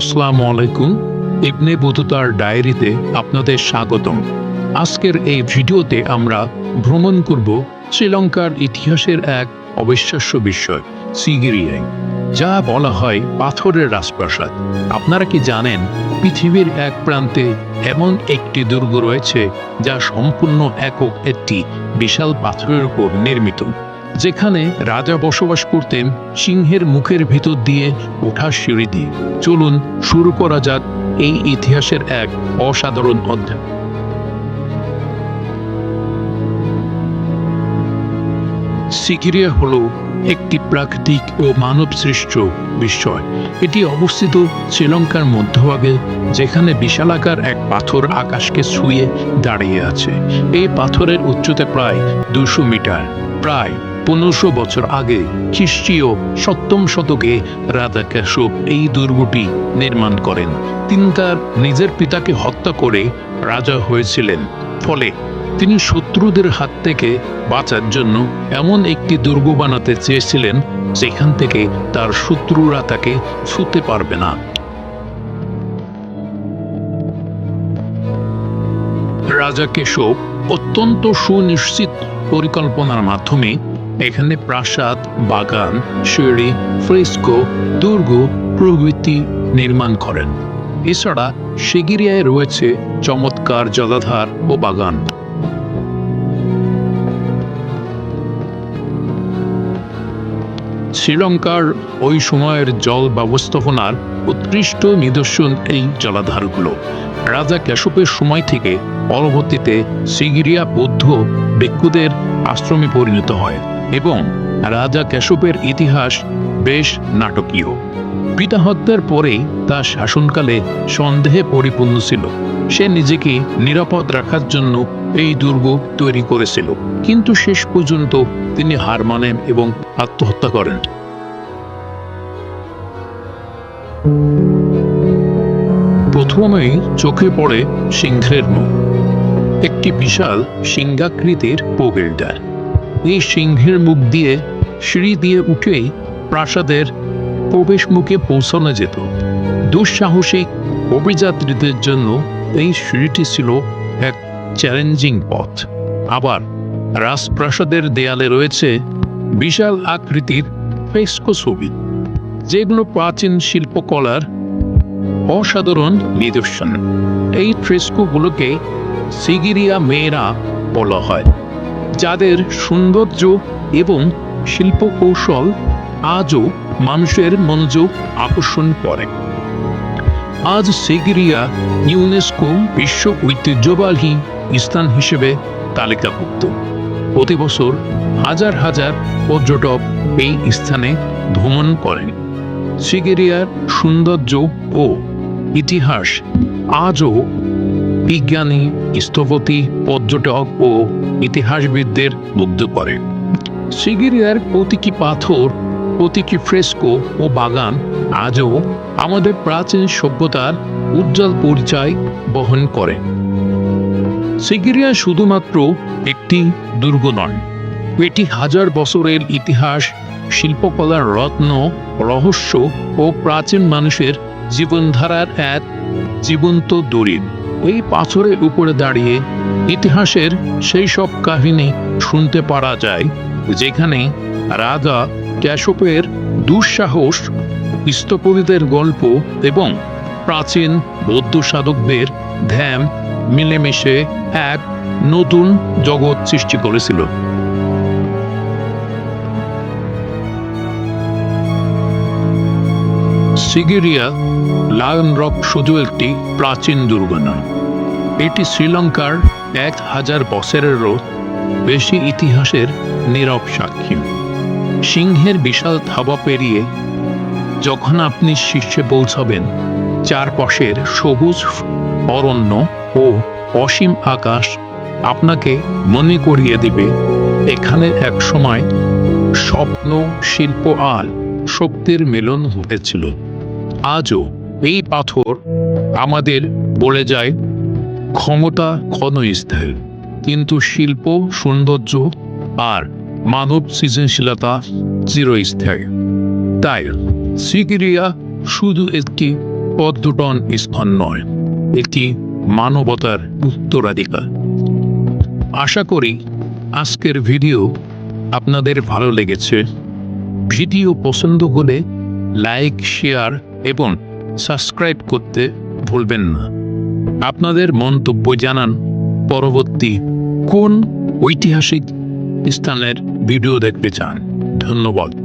আসসালামু আলাইকুম। ইবনে বতুতার ডায়েরিতে আপনাদের স্বাগতম। আজকের এই ভিডিওতে আমরা ভ্রমণ করব শ্রীলঙ্কার ইতিহাসের এক অবিশ্বাস্য বিষয়, সিগিরিয়ায়, যা বলা হয় পাথরের রাজপ্রাসাদ। আপনারা কি জানেন, পৃথিবীর এক প্রান্তে এমন একটি দুর্গ রয়েছে, যা সম্পূর্ণ একক একটি বিশাল পাথরের উপর নির্মিত। যেখানে রাজা বসবাস করতেন সিংহের মুখের ভিতর দিয়ে ওঠা সিঁড়ি দিয়ে। চলুন শুরু করা যাক এই ইতিহাসের এক অসাধারণ অধ্যায়। সিকিরিয়া হল একটি প্রাকৃতিক ও মানব সৃষ্ট বিস্ময়। এটি অবস্থিত শ্রীলঙ্কার মধ্যভাগে, যেখানে বিশালাকার এক পাথর আকাশকে ছুঁয়ে দাঁড়িয়ে আছে। এই পাথরের উচ্চতা প্রায় দুশো মিটার, প্রায় পনেরোশো বছর আগে খ্রিস্টীয় সপ্তম শতকে রাজা কেশব এই দুর্গটি নির্মাণ করেন। তিনি তার নিজের পিতাকে হত্যা করে রাজা হয়েছিলেন। ফলে তিনি শত্রুদের হাত থেকে বাঁচার জন্য এমন একটি দুর্গ বানাতে চেয়েছিলেন, যেখান থেকে তার শত্রুরা তাকে ছুতে পারবে না। রাজা কেশব অত্যন্ত সুনিশ্চিত পরিকল্পনার মাধ্যমে এখানে প্রাসাদ, বাগান, সিঁড়ি, ফ্রেস্কো, দুর্গ প্রভৃতি নির্মাণ করেন। এছাড়া শিগিরিয়ায় রয়েছে চমৎকার জলাধার ও বাগান। শ্রীলঙ্কার ওই সময়ের জল ব্যবস্থাপনার উৎকৃষ্ট নিদর্শন এই জলাধারগুলো। রাজা কেশবের সময় থেকে পরবর্তীতে সিগিরিয়া বৌদ্ধ ভিক্ষুদের আশ্রমে পরিণত হয়। এবং রাজা কেশবের ইতিহাস বেশ নাটকীয়। পিতা হত্যার পরেই তার শাসনকালে সন্দেহে পরিপূর্ণ ছিল। সে নিজেকে নিরাপদ রাখার জন্য এই দুর্গ তৈরি করেছিল। কিন্তু শেষ পর্যন্ত তিনি হার মানেন এবং আত্মহত্যা করেন। প্রথমেই চোখে পড়ে সিংহের মুখ। একটি বিশাল সিংহাকৃতির প্রবেশদ্বার এই সিংহের মুখ দিয়ে সিঁড়ি দিয়ে উঠেই প্রাসাদের প্রবেশ মুখে পৌঁছানো যেত। দুঃসাহসিক অভিযাত্রীদের জন্য এই সিঁড়িটি ছিল এক চ্যালেঞ্জিং পথ। আবার রাজপ্রাসাদের দেয়ালে রয়েছে বিশাল আকৃতির ফ্রেস্কো ছবি, যেগুলো প্রাচীন শিল্পকলার অসাধারণ নিদর্শন। এই ফ্রেস্কোগুলোকে সিগিরিয়া মেয়েরা বলা হয়। যাদের সৌন্দর্য এবং শিল্পকৌশল আজও মানুষের মনোযোগ আকর্ষণ করে। আজ সিগিরিয়া ইউনেস্কো বিশ্ব ঐতিহ্যবাহী স্থান হিসেবে তালিকাভুক্ত। প্রতি বছর হাজার হাজার পর্যটক এই স্থানে ভ্রমণ করেন। সিগেরিয়ার সৌন্দর্য ও ইতিহাস আজও বিজ্ঞানী, স্থপতি, পর্যটক ও ইতিহাসবিদদের মুগ্ধ করে। সিগেরিয়ার প্রতীকী পাথর, প্রতীকী ফ্রেস্কো ও বাগান আজও আমাদের প্রাচীন সভ্যতার উজ্জ্বল পরিচয় বহন করে। সিগিরিয়া শুধুমাত্র একটি দুর্গ নয়, এটি হাজার বছরের ইতিহাস, শিল্পকলার রত্ন, রহস্য ও প্রাচীন মানুষের জীবনধারার এক জীবন্ত দলিল এই পাথরের উপরে দাঁড়িয়ে ইতিহাসের সেই সব কাহিনী শুনতে পারা যায়, যেখানে রাজা ক্যাশপের দুঃসাহস, স্থপতিদের গল্প এবং প্রাচীন বৌদ্ধ সাধকদের ধ্যান মিলেমিশে এক নতুন জগৎ সৃষ্টি করেছিল। সিগেরিয়া লায়ন রক শুধু একটি প্রাচীন দুর্গ নয় এটি শ্রীলঙ্কার এক হাজার বছরেরও বেশি ইতিহাসের নীরব সাক্ষী। সিংহের বিশাল থাবা পেরিয়ে যখন আপনি শীর্ষে পৌঁছাবেন, চারপাশের সবুজ অরণ্য ও অসীম আকাশ আপনাকে মনে করিয়ে দিবে, এখানে এক সময় স্বপ্ন শিল্প আর শক্তির মিলন হয়েছিল আজও এই পাথর আমাদের বলে যায় ক্ষমতা ক্ষণস্থায়ী কিন্তু শিল্প, সৌন্দর্য আর মানব সৃজনশীলতা চিরস্থায়ী। তাই সিগিরিয়া শুধু একটি পর্যটন স্থান নয় এটি মানবতার উত্তরাধিকার। আশা করি আজকের ভিডিও আপনাদের ভালো লেগেছে। ভিডিও পছন্দ হলে লাইক, শেয়ার এবং সাবস্ক্রাইব করতে ভুলবেন না। আপনাদের মন্তব্য জানান। পরবর্তী কোন ঐতিহাসিক স্থানের ভিডিও দেখতে চান। ধন্যবাদ।